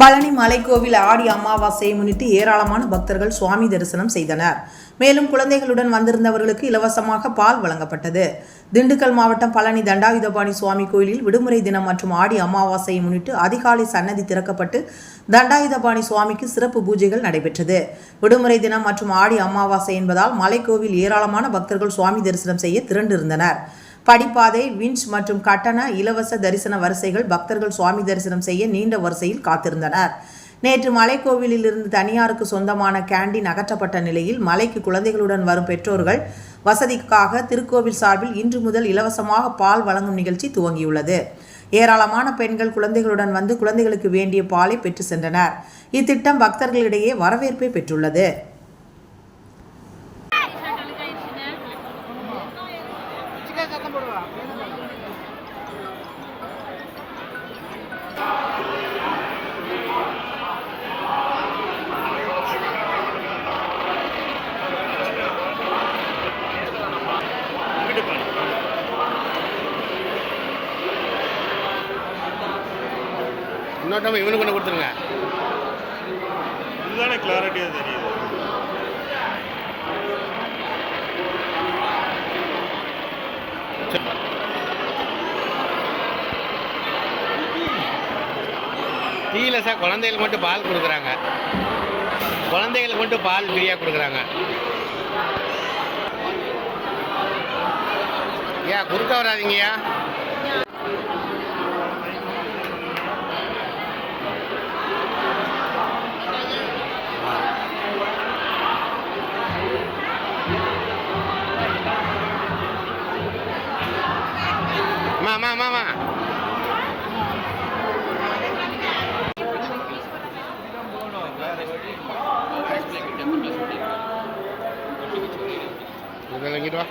பழனி மலைக்கோவில் ஆடி அமாவாசையை முன்னிட்டு ஏராளமான பக்தர்கள் சுவாமி தரிசனம் செய்தனர். மேலும் குழந்தைகளுடன் வந்திருந்தவர்களுக்கு இலவசமாக பால் வழங்கப்பட்டது. திண்டுக்கல் மாவட்டம் பழனி தண்டாயுதபாணி சுவாமி கோயிலில் விடுமுறை தினம் மற்றும் ஆடி அமாவாசையை முன்னிட்டு அதிகாலை சன்னதி திறக்கப்பட்டு தண்டாயுதபாணி சுவாமிக்கு சிறப்பு பூஜைகள் நடைபெற்றது. விடுமுறை தினம் மற்றும் ஆடி அமாவாசை என்பதால் மலைக்கோவில் ஏராளமான பக்தர்கள் சுவாமி தரிசனம் செய்ய திரண்டிருந்தனர். படிப்பாதை விஞ்ச் மற்றும் கட்டண இலவச தரிசன வரிசைகள் பக்தர்கள் சுவாமி தரிசனம் செய்ய நீண்ட வரிசையில் காத்திருந்தனர். நேற்று மலைக்கோவிலில் இருந்து தனியாருக்கு சொந்தமான கேண்டீன் அகற்றப்பட்ட நிலையில் மலைக்கு குழந்தைகளுடன் வரும் பெற்றோர்கள் வசதிக்காக திருக்கோவில் சார்பில் இன்று முதல் இலவசமாக பால் வழங்கும் நிகழ்ச்சி துவங்கியுள்ளது. ஏராளமான பெண்கள் குழந்தைகளுடன் வந்து குழந்தைகளுக்கு வேண்டிய பாலை பெற்று சென்றனர். இத்திட்டம் பக்தர்களிடையே வரவேற்பை பெற்றுள்ளது. இன்னொரு இவனுக்கு ஒன்று கொடுத்துருங்க. இதுதானே கிளாரிட்டியாக தெரியும். டீயில் சார் குழந்தைகளுக்கு மட்டும் பால் கொடுக்குறாங்க. குழந்தைகளுக்கு மட்டும் பால் ஃப்ரீயாக கொடுக்குறாங்க. ஏன் குறுக்க வராதீங்கய்யா. அம்மா அம்மா அம்மா அம்மா இதெல்லாம் இங்கிட்டு வா.